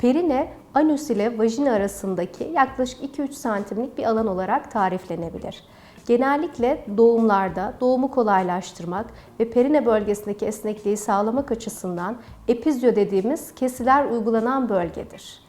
Perine, anüs ile vajina arasındaki yaklaşık 2-3 santimlik bir alan olarak tariflenebilir. Genellikle doğumlarda doğumu kolaylaştırmak ve perine bölgesindeki esnekliği sağlamak açısından epizyo dediğimiz kesiler uygulanan bölgedir.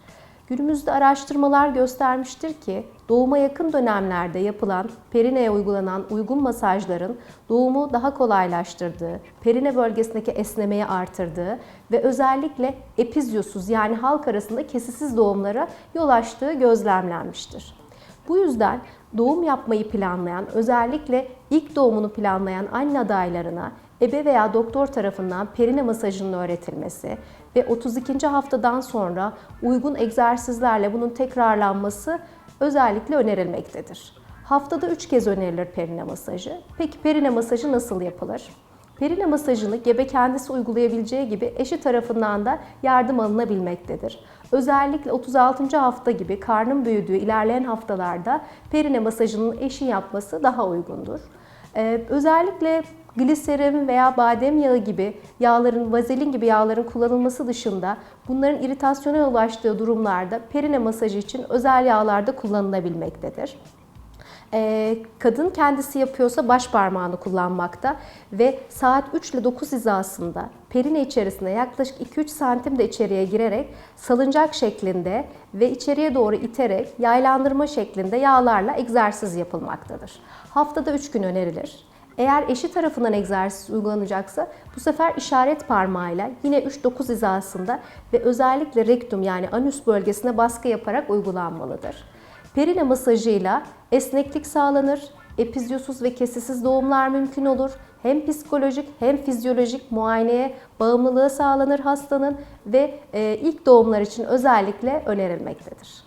Günümüzde araştırmalar göstermiştir ki doğuma yakın dönemlerde yapılan perineye uygulanan uygun masajların doğumu daha kolaylaştırdığı, perine bölgesindeki esnemeyi artırdığı ve özellikle epizyosuz yani halk arasında kesisiz doğumlara yol açtığı gözlemlenmiştir. Bu yüzden doğum yapmayı planlayan, özellikle ilk doğumunu planlayan anne adaylarına ebe veya doktor tarafından perine masajının öğretilmesi ve 32. haftadan sonra uygun egzersizlerle bunun tekrarlanması özellikle önerilmektedir. Haftada 3 kez önerilir perine masajı. Peki perine masajı nasıl yapılır? Perine masajını gebe kendisi uygulayabileceği gibi eşi tarafından da yardım alınabilmektedir. Özellikle 36. hafta gibi karnın büyüdüğü ilerleyen haftalarda perine masajının eşin yapması daha uygundur. Ee, özellikle gliserin veya badem yağı gibi yağların, vazelin gibi yağların kullanılması dışında bunların iritasyona ulaştığı durumlarda perine masajı için özel yağlar da kullanılabilmektedir. Ee, kadın kendisi yapıyorsa baş parmağını kullanmakta ve saat 3 ile 9 hizasında perine içerisine yaklaşık 2-3 santim de içeriye girerek salıncak şeklinde ve içeriye doğru iterek yaylandırma şeklinde yağlarla egzersiz yapılmaktadır. Haftada 3 gün önerilir. Eğer eşi tarafından egzersiz uygulanacaksa bu sefer işaret parmağıyla yine 3-9 hizasında ve özellikle rektum yani anüs bölgesine baskı yaparak uygulanmalıdır. Perine masajıyla esneklik sağlanır, epizyosuz ve kesisiz doğumlar mümkün olur. Hem psikolojik hem fizyolojik muayeneye bağımlılığı sağlanır hastanın ve e, ilk doğumlar için özellikle önerilmektedir.